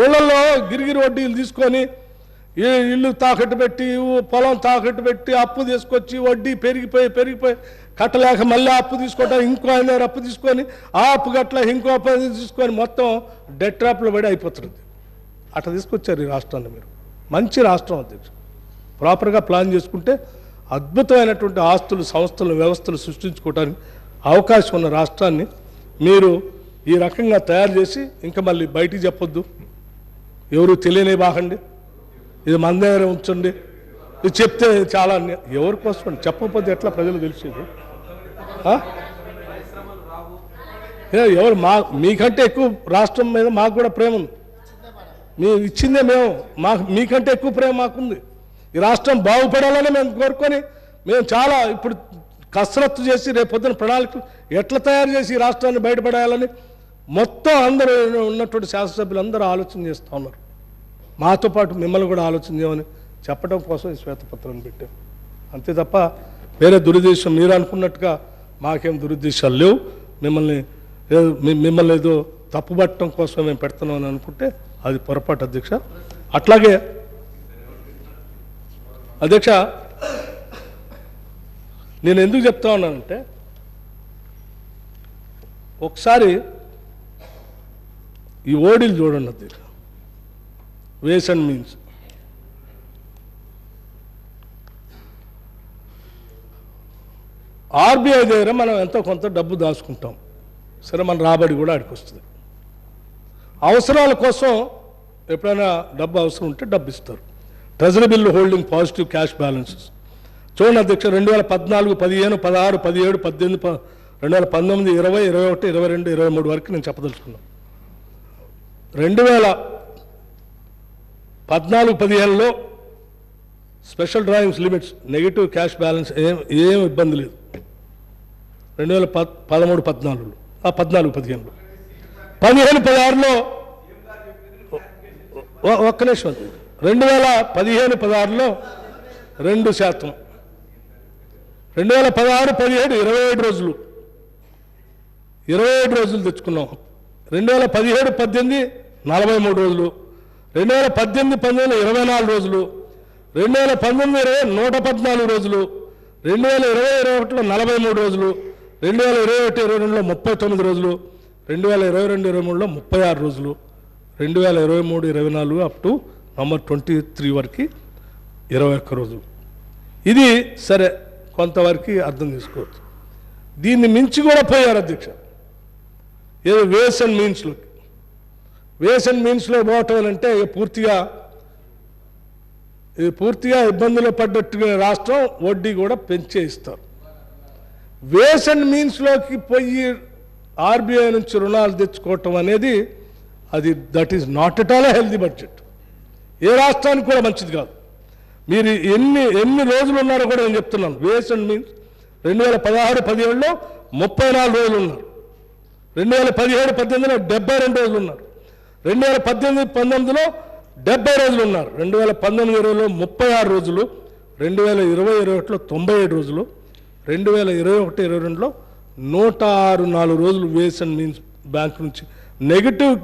ఊళ్ళల్లో గిరిగిరి వడ్డీలు తీసుకొని ఇల్లు తాకట్టు పెట్టి పొలం తాకట్టు పెట్టి అప్పు తీసుకొచ్చి వడ్డీ పెరిగిపోయి పెరిగిపోయి కట్టలేక మళ్ళీ అప్పు తీసుకోవటం ఇంకో ఆయన దగ్గర అప్పు తీసుకొని ఆ అప్పు గట్ల ఇంకో అప్పు తీసుకొని మొత్తం డెట్ ట్రాప్లో పడి అయిపోతుంది అట్లా తీసుకొచ్చారు ఈ రాష్ట్రాన్ని మీరు. మంచి రాష్ట్రం అధ్యక్షుడు. ప్రాపర్గా ప్లాన్ చేసుకుంటే అద్భుతమైనటువంటి ఆస్తులు సంస్థలు వ్యవస్థలు సృష్టించుకోవడానికి అవకాశం ఉన్న రాష్ట్రాన్ని మీరు ఈ రకంగా తయారు చేసి ఇంకా మళ్ళీ బయటికి చెప్పొద్దు. ఎవరు తెలియనే బాగండి. ఇది మన దగ్గర ఉంచండి. ఇది చెప్తే చాలా అన్య- ఎవరి కోసం చెప్పకపోతే ఎట్లా ప్రజలు తెలిసేది? ఏ, ఎవరు మా మీకంటే ఎక్కువ రాష్ట్రం మీద మాకు కూడా ప్రేమ ఉంది. మేము ఇచ్చిందే మేము. మాకు మీకంటే ఎక్కువ ప్రేమ మాకుంది. ఈ రాష్ట్రం బాగుపడాలని మేము కోరుకొని మేము చాలా ఇప్పుడు కసరత్తు చేసి రేపొద్దున ప్రణాళికలు ఎట్లా తయారు చేసి ఈ రాష్ట్రాన్ని బయటపడాలని మొత్తం అందరూ ఉన్నటువంటి శాసనసభ్యులు అందరూ ఆలోచన చేస్తూ ఉన్నారు. మాతో పాటు మిమ్మల్ని కూడా ఆలోచన చేయమని చెప్పడం కోసం ఈ శ్వేతపత్రం పెట్టాం. అంతే తప్ప వేరే దురుద్దేశం మీరు అనుకున్నట్టుగా మాకేం దురుద్దేశాలు లేవు. మిమ్మల్ని మిమ్మల్ని ఏదో తప్పుపట్టడం కోసం మేము పెడుతున్నాం అని అనుకుంటే అది పొరపాటు అధ్యక్ష. అట్లాగే అధ్యక్ష నేను ఎందుకు చెప్తా ఉన్నానంటే ఒకసారి ఈ ఓడిలు చూడండి అది. వేస్ అండ్ మీన్స్. ఆర్బీఐ దగ్గర మనం ఎంతో కొంత డబ్బు దాచుకుంటాం. సరే మన రాబడి కూడా ఆడికి వస్తుంది. అవసరాల కోసం ఎప్పుడైనా డబ్బు అవసరం ఉంటే డబ్బు ఇస్తారు. Treasury bill holding positive cash balances. చూడండి అధ్యక్ష రెండు వేల పద్నాలుగు పదిహేను పదహారు పదిహేడు పద్దెనిమిది రెండు వేల పంతొమ్మిది ఇరవై ఇరవై ఒకటి ఇరవై రెండు ఇరవై మూడు వరకు నేను చెప్పదలుచుకున్నాను. రెండు వేల పద్నాలుగు పదిహేనులో special drawings limits negative cash balance ఏం ఏం ఇబ్బంది లేదు. రెండు వేల పద్ పదమూడు పద్నాలుగులో ఆ పద్నాలుగు పదిహేనులో. పదిహేను పదహారులో ఒక్క నిమిషం. రెండు వేల పదిహేను పదహారులో రెండు శాతం. రెండు వేల పదహారు పదిహేడు ఇరవై ఏడు రోజులు. ఇరవై ఏడు రోజులు తెచ్చుకున్నాం. రెండు వేల పదిహేడు పద్దెనిమిది నలభై మూడు రోజులు రెండు వేల పద్దెనిమిది పంతొమ్మిది ఇరవై నాలుగు రోజులు రెండు వేల పంతొమ్మిది ఇరవై నూట పద్నాలుగు రోజులు రెండు వేల ఇరవై ఇరవై ఒకటిలో నలభై మూడు రోజులు రెండు వేల ఇరవై ఒకటి ఇరవై రెండులో ముప్పై తొమ్మిది రోజులు రెండు వేల ఇరవై రెండు ఇరవై మూడులో ముప్పై ఆరు రోజులు రెండు వేల ఇరవై మూడు ఇరవై నాలుగు up to November twenty three వరకు ఇరవై ఒక్క రోజులు. ఇది సరే కొంతవరకు అర్థం చేసుకోవచ్చు. దీన్ని మించి కూడా పోయారు అధ్యక్ష. ఏదో వేస్ అండ్ మీన్స్లోకి వేస్ అండ్ మీన్స్లో పోవటం అంటే పూర్తిగా ఇది పూర్తిగా ఇబ్బందులు పడ్డట్టుగా రాష్ట్రం వడ్డీ కూడా పెంచే ఇస్తారు. వేస్ అండ్ మీన్స్లోకి పోయి ఆర్బీఐ నుంచి రుణాలు తెచ్చుకోవటం అనేది అది that is not at all healthy budget. ఏ రాష్ట్రానికి కూడా మంచిది కాదు. మీరు ఎన్ని ఎన్ని రోజులు ఉన్నారో కూడా నేను చెప్తున్నాను. వేస్ అండ్ మీన్స్ రెండు వేల పదహారు పదిహేడులో ముప్పై నాలుగు రోజులు ఉన్నారు. రెండు వేల పదిహేడు పద్దెనిమిదిలో డెబ్బై రెండు రోజులు ఉన్నారు. రెండు వేల పద్దెనిమిది పంతొమ్మిదిలో డెబ్బై రోజులు ఉన్నారు. రెండు వేల పంతొమ్మిది ఇరవైలో ముప్పై ఆరు రోజులు రెండు వేల ఇరవై ఇరవై ఒకటిలో తొంభై ఏడు రోజులు రెండు వేల ఇరవై ఒకటి ఇరవై రెండులో నూట ఆరు నాలుగు రోజులు వేస్ అండ్ మీన్స్ బ్యాంక్ నుంచి నెగిటివ్